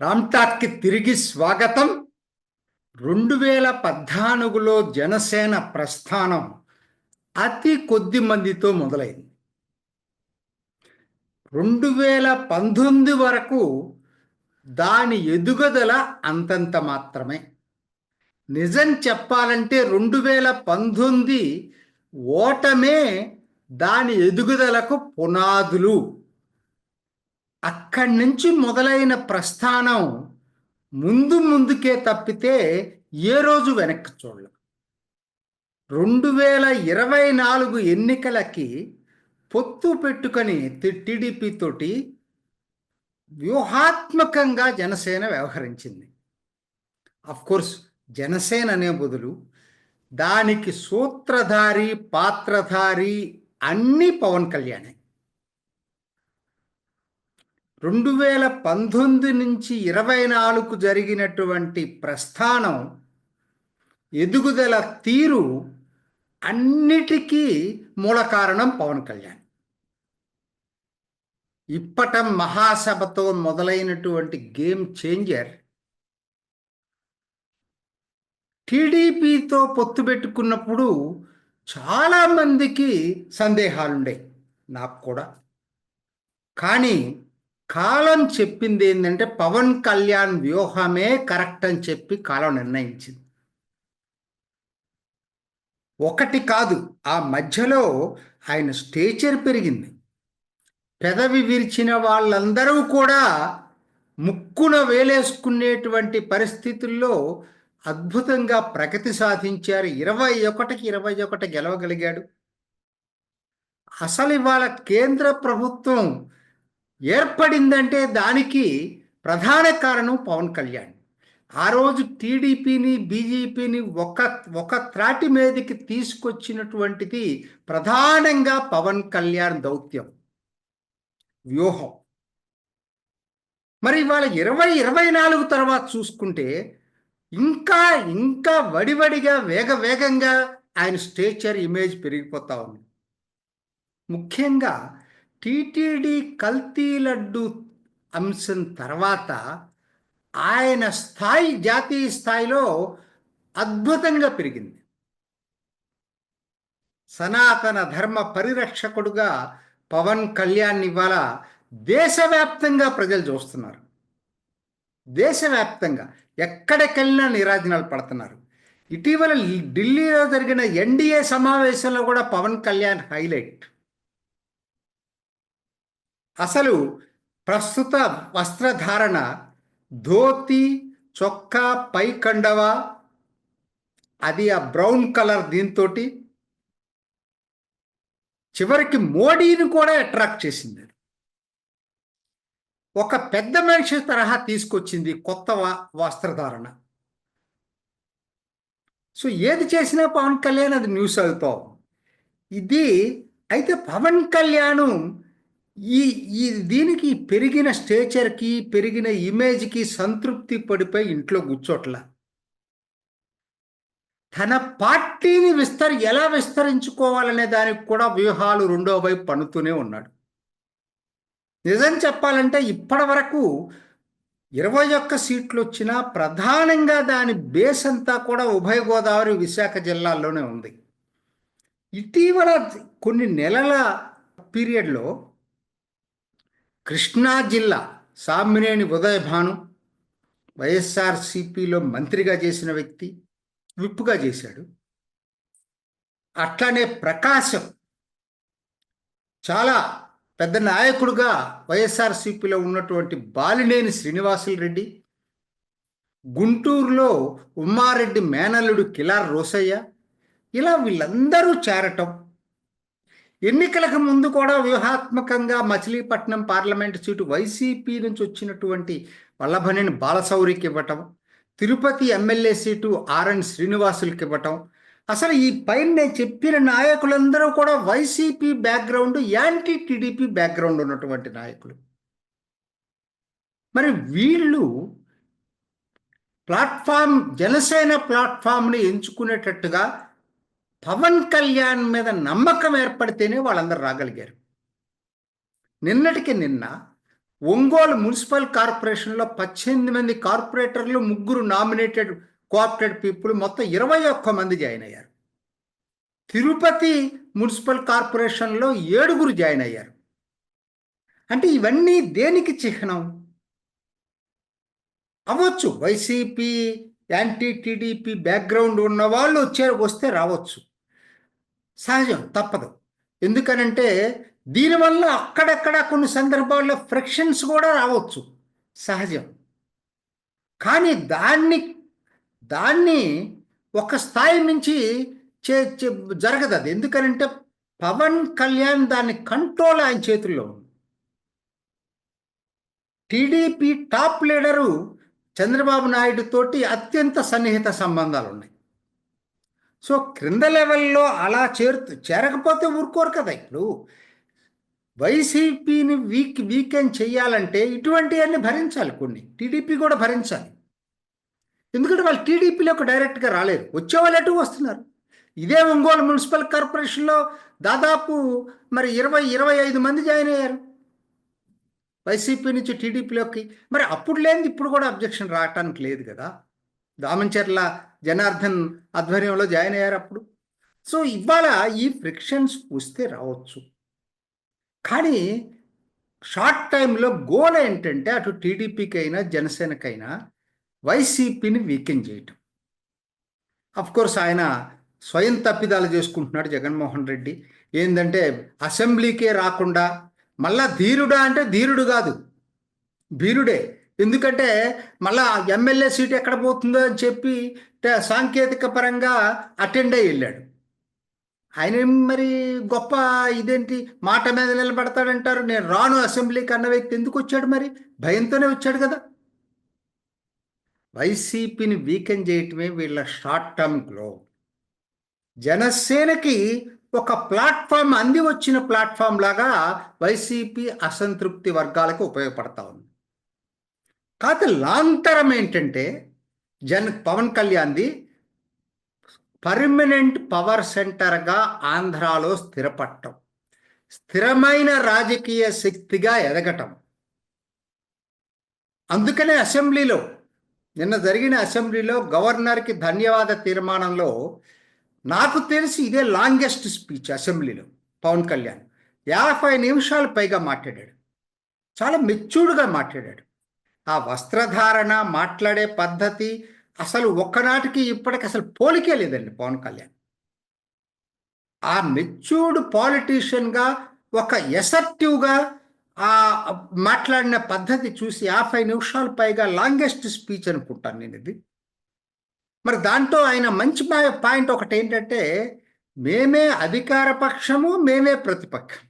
రామ్టాక్కి తిరిగి స్వాగతం. రెండు వేల పద్నాలుగులో జనసేన ప్రస్థానం అతి కొద్ది మందితో మొదలైంది. రెండు వేల పంతొమ్మిది వరకు దాని ఎదుగుదల అంతంత మాత్రమే. నిజం చెప్పాలంటే రెండు వేల పంతొమ్మిది ఓటమే దాని ఎదుగుదలకు పునాదులు. అక్కడి నుంచి మొదలైన ప్రస్థానం ముందు ముందుకే తప్పితే ఏ రోజు వెనక్కి చూడలేదు రెండు వేల ఇరవై నాలుగు ఎన్నికలకి పొత్తు పెట్టుకొని టీడీపీ తోటి వ్యూహాత్మకంగా జనసేన వ్యవహరించింది. కోర్స్ జనసేన అనే బదులు దానికి సూత్రధారి పాత్రధారి అన్ని పవన్ కళ్యాణే. రెండు వేల పంతొమ్మిది నుంచి ఇరవై నాలుగు జరిగినటువంటి ప్రస్థానం ఎదుగుదల తీరు అన్నిటికీ మూల కారణం పవన్ కళ్యాణ్. ఇప్పటం మహాసభతో మొదలైనటువంటి గేమ్ చేంజర్ టీడీపీతో పొత్తు పెట్టుకున్నప్పుడు చాలామందికి సందేహాలుండే నాకు కూడా. కానీ కాలం చెప్పింది ఏంటంటే పవన్ కళ్యాణ్ వ్యూహమే కరెక్ట్ అని చెప్పి కాలం నిర్ణయించింది. ఒకటి కాదు ఆ మధ్యలో ఆయన స్టేచర్ పెరిగింది. పెదవి విరిచిన వాళ్ళందరూ కూడా ముక్కున వేలేసుకునేటువంటి పరిస్థితుల్లో అద్భుతంగా ప్రగతి సాధించారు. ఇరవై ఒకటికి ఇరవై ఒకటి గెలవగలిగాడు. అసలు ఇవాళ కేంద్ర ప్రభుత్వం ఏర్పడిందంటే దానికి ప్రధాన కారణం పవన్ కళ్యాణ్. ఆ రోజు టీడీపీని బీజేపీని ఒక ఒక త్రాటి మీదకి తీసుకొచ్చినటువంటిది ప్రధానంగా పవన్ కళ్యాణ్ దౌత్యం. వ్యూహం. మరి ఇవాళ ఇరవై ఇరవై నాలుగు తర్వాత చూసుకుంటే ఇంకా ఇంకా వడివడిగా వేగ వేగంగా ఆయన స్టేచర్ ఇమేజ్ పెరిగిపోతా ఉంది. ముఖ్యంగా టీటీడీ కల్తీ లడ్డు అంశం తర్వాత ఆయన స్థాయి జాతీయ స్థాయిలో అద్భుతంగా పెరిగింది. సనాతన ధర్మ పరిరక్షకుడుగా పవన్ కళ్యాణ్ ఇవాళ దేశవ్యాప్తంగా ప్రజలు చూస్తున్నారు. దేశవ్యాప్తంగా ఎక్కడికెళ్ళినా నిరాజనాలు పడుతున్నారు. ఇటీవల ఢిల్లీలో జరిగిన ఎన్డీఏ సమావేశంలో కూడా పవన్ కళ్యాణ్ హైలైట్. అసలు ప్రస్తుత వస్త్రధారణ ధోతి చొక్కా పై కండవ అది ఆ బ్రౌన్ కలర్ దీంతో చివరికి మోడీని కూడా అట్రాక్ట్ చేసింది. ఒక పెద్ద మనిషి తరహా తీసుకొచ్చింది కొత్త వస్త్రధారణ. సో ఏది చేసినా పవన్ కళ్యాణ్ అది న్యూస్ అవుతాం. ఇది అయితే పవన్ కళ్యాణ్ ఈ ఈ దీనికి పెరిగిన స్టేచర్కి పెరిగిన ఇమేజ్కి సంతృప్తి పడిపోయి ఇంట్లో కూర్చోట్ల. తన పార్టీని విస్తరి ఎలా విస్తరించుకోవాలనే దానికి కూడా వ్యూహాలు రెండో వైపు పన్నుతూనే ఉన్నాడు. నిజం చెప్పాలంటే ఇప్పటి వరకు ఇరవై ఒక్క సీట్లు వచ్చినా ప్రధానంగా దాని బేస్ అంతా కూడా ఉభయ గోదావరి విశాఖ జిల్లాల్లోనే ఉంది. ఇటీవల కొన్ని నెలల పీరియడ్లో కృష్ణా జిల్లా సామినేని ఉదయభాను వైఎస్ఆర్సిపిలో మంత్రిగా చేసిన వ్యక్తి విప్పుగా చేశాడు. అట్లానే ప్రకాశం చాలా పెద్ద నాయకుడుగా వైఎస్ఆర్సిపిలో ఉన్నటువంటి బాలినేని శ్రీనివాసులు రెడ్డి గుంటూరులో ఉమ్మారెడ్డి మేనల్లుడు కిలార్ రోసయ్య ఇలా వీళ్ళందరూ చేరటం ఎన్నికలకు ముందు కూడా వ్యూహాత్మకంగా మచిలీపట్నం పార్లమెంటు సీటు వైసీపీ నుంచి వచ్చినటువంటి వల్లభనేని బాలసౌరికి ఇవ్వటం తిరుపతి ఎమ్మెల్యే సీటు ఆర్ఎన్ శ్రీనివాసులకి ఇవ్వటం. అసలు ఈ పైన నేను చెప్పిన నాయకులందరూ కూడా YCP background anti TDP background ఉన్నటువంటి నాయకులు. మరి వీళ్ళు ప్లాట్ఫామ్ జనసేన ప్లాట్ఫామ్ని ఎంచుకునేటట్టుగా పవన్ కళ్యాణ్ మీద నమ్మకం ఏర్పడితేనే వాళ్ళందరూ రాగలిగారు. నిన్నటికి నిన్న ఒంగోలు మున్సిపల్ కార్పొరేషన్లో పద్దెనిమిది మంది కార్పొరేటర్లు ముగ్గురు నామినేటెడ్ కోఆపరేట్ పీపుల్ మొత్తం ఇరవై ఒక్క మంది జాయిన్ అయ్యారు. తిరుపతి మున్సిపల్ కార్పొరేషన్లో ఏడుగురు జాయిన్ అయ్యారు. అంటే ఇవన్నీ దేనికి చిహ్నం? అవ్వచ్చు వైసీపీ యాంటీ టీడీపీ బ్యాక్గ్రౌండ్ ఉన్న వాళ్ళు వచ్చే వస్తే రావచ్చు. సహజం తప్పదు. ఎందుకనంటే దీనివల్ల అక్కడక్కడ కొన్ని సందర్భాల్లో ఫ్రిక్షన్స్ కూడా రావచ్చు. సహజం. కానీ దాన్ని దాన్ని ఒక స్థాయి నుంచి చే జరగదు అది. ఎందుకనంటే పవన్ కళ్యాణ్ దాన్ని కంట్రోల్ ఆయన చేతుల్లో ఉంది. TDP top leader Chandrababu Naidu తోటి అత్యంత సన్నిహిత సంబంధాలు ఉన్నాయి సో క్రింద లెవెల్లో అలా చేరుతూ చేరకపోతే ఊరుకోరు కదా ఇప్పుడు. వైసీపీని వీక్ వీకెండ్ చేయాలంటే ఇటువంటివన్నీ భరించాలి కొన్ని. టీడీపీ కూడా భరించాలి. ఎందుకంటే వాళ్ళు టీడీపీలోకి డైరెక్ట్గా రాలేరు. వచ్చేవాళ్ళు ఎటు వస్తున్నారు? ఇదే ఒంగోలు మున్సిపల్ కార్పొరేషన్లో దాదాపు మరి ఇరవై ఇరవై ఐదు మంది జాయిన్ అయ్యారు. వైసీపీ నుంచి టీడీపీలోకి. మరి అప్పుడు లేనిది ఇప్పుడు కూడా అబ్జెక్షన్ రావటానికి లేదు కదా. దామంచర్ల జనార్దన్ ఆధ్వర్యంలో జాయిన్ అయ్యారు అప్పుడు సో ఇవాళ ఈ ఫ్రిక్షన్స్ వస్తే రావచ్చు. కానీ షార్ట్ టైంలో గోల్ ఏంటంటే అటు టీడీపీకి అయినా జనసేనకైనా వైసీపీని వీకెన్ చేయటం. అఫ్ కోర్స్ ఆయన స్వయం తప్పిదాలు చేసుకుంటున్నాడు జగన్మోహన్ రెడ్డి. ఏంటంటే అసెంబ్లీకే రాకుండా మళ్ళా ధీరుడా అంటే ధీరుడు కాదు. భీరుడే ఎందుకంటే మళ్ళా ఎమ్మెల్యే సీట్ ఎక్కడ పోతుందో అని చెప్పి సాంకేతిక పరంగా అటెండ్ అయ్యి వెళ్ళాడు. ఆయన మరి గొప్ప ఇదేంటి? మాట మీద నిలబడతాడంటారు. నేను రాను అసెంబ్లీకి అన్న వ్యక్తి ఎందుకు వచ్చాడు మరి? భయంతోనే వచ్చాడు కదా. వైసీపీని వీకెన్ చేయటమే వీళ్ళ షార్ట్ టర్మ్ గ్లో. జనసేనకి ఒక ప్లాట్ఫామ్ అంది వచ్చిన ప్లాట్ఫామ్ లాగా వైసీపీ అసంతృప్తి వర్గాలకు ఉపయోగపడతా ఉంది. కాకపోతే లాంగ్ ఏంటంటే జన్ పవన్ కళ్యాణ్ది పర్మనెంట్ పవర్ సెంటర్గా ఆంధ్రాలో స్థిరపడటం స్థిరమైన రాజకీయ శక్తిగా ఎదగటం. అందుకనే అసెంబ్లీలో నిన్న జరిగిన అసెంబ్లీలో గవర్నర్కి ధన్యవాద తీర్మానంలో నాకు తెలిసి ఇదే లాంగెస్ట్ స్పీచ్ అసెంబ్లీలో పవన్ కళ్యాణ్. యాభై నిమిషాలు పైగా మాట్లాడాడు. చాలా మెచ్యూర్డ్గా మాట్లాడాడు. ఆ వస్త్రధారణ మాట్లాడే పద్ధతి అసలు ఒక్కనాటికి ఇప్పటికి అసలు పోలికే లేదండి పవన్ కళ్యాణ్. ఆ మెచ్యూర్డ్ పాలిటీషియన్గా ఒక ఎసెప్టివ్గా ఆ మాట్లాడిన పద్ధతి చూసి యాభై నిమిషాల పైగా లాంగెస్ట్ స్పీచ్ అనుకుంటాను నేను ఇది. మరి దాంట్లో ఆయన మంచి పాయింట్ ఒకటి ఏంటంటే మేమే అధికార పక్షము మేమే ప్రతిపక్షం.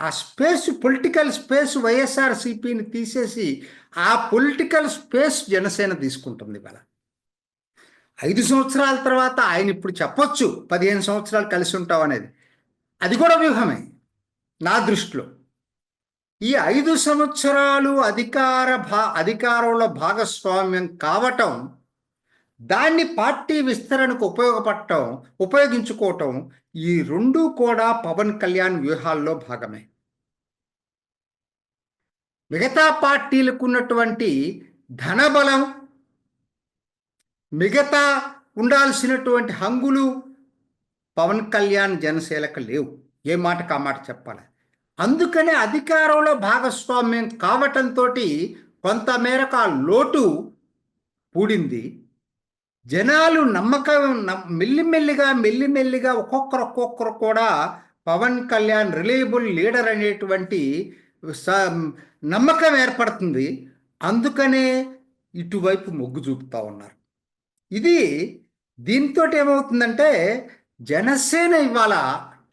ఆ స్పేస్ పొలిటికల్ స్పేస్ వైఎస్ఆర్సిపిని తీసేసి ఆ పొలిటికల్ స్పేస్ జనసేన తీసుకుంటుంది ఇవాళ. ఐదు సంవత్సరాల తర్వాత ఆయన ఇప్పుడు చెప్పొచ్చు పదిహేను సంవత్సరాలు కలిసి ఉంటాం అనేది. అది కూడా వ్యూహమే నా దృష్టిలో. ఈ ఐదు సంవత్సరాలు అధికార భా అధికారంలో భాగస్వామ్యం కావటం దాన్ని పార్టీ విస్తరణకు ఉపయోగపడటం ఉపయోగించుకోవటం ఈ రెండూ కూడా పవన్ కళ్యాణ్ వ్యూహాల్లో భాగమే. మిగతా పార్టీలకు ఉన్నటువంటి ధనబలం మిగతా ఉండాల్సినటువంటి హంగులు పవన్ కళ్యాణ్ జనసేనకు లేవు. ఏ మాట కా మాట చెప్పాలి? అందుకనే అధికారంలో భాగస్వామ్యం కావటంతో కొంతమేరకు ఆ లోటు పూడింది. జనాలు నమ్మకం మెల్లిమెల్లిగా మెల్లిమెల్లిగా ఒక్కొక్కరు ఒక్కొక్కరు కూడా పవన్ కళ్యాణ్ రిలయబుల్ లీడర్ అనేటువంటి నమ్మకం ఏర్పడుతుంది. అందుకనే ఇటువైపు మొగ్గు చూపుతూ ఉన్నారు. ఇది దీంతో ఏమవుతుందంటే జనసేన ఇవాళ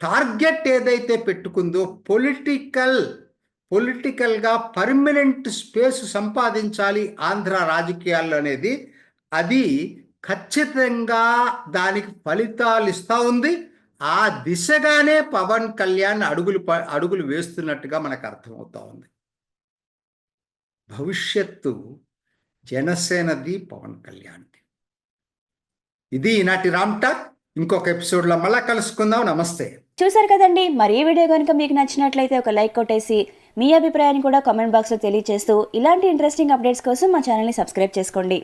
టార్గెట్ ఏదైతే పెట్టుకుందో పొలిటికల్ పొలిటికల్గా పర్మనెంట్ స్పేస్ సంపాదించాలి ఆంధ్ర రాజకీయాల్లో అనేది అది ఖచ్చితంగా దానికి ఫలితాలు ఇస్తూ ఉంది. ఆ దిశగానే పవన్ కళ్యాణ్ అడుగులు అడుగులు వేస్తున్నట్టుగా మనకు అర్థమవుతా ఉంది. భవిష్యత్తు జనసేనది పవన్ కళ్యాణ్ది ఇది ఈనాటి రామ్ ఇంకొక ఎపిసోడ్లో మళ్ళా కలుసుకుందాం. నమస్తే. చూసారు కదండి. మరి ఈ వీడియో కనుక మీకు నచ్చినట్లయితే ఒక లైక్ కొట్టేసి మీ అభిప్రాయాన్ని కూడా కామెంట్ బాక్స్లో తెలియజేస్తూ ఇలాంటి ఇంట్రెస్టింగ్ అప్డేట్స్ కోసం మా ఛానల్ని సబ్స్క్రైబ్ చేసుకోండి.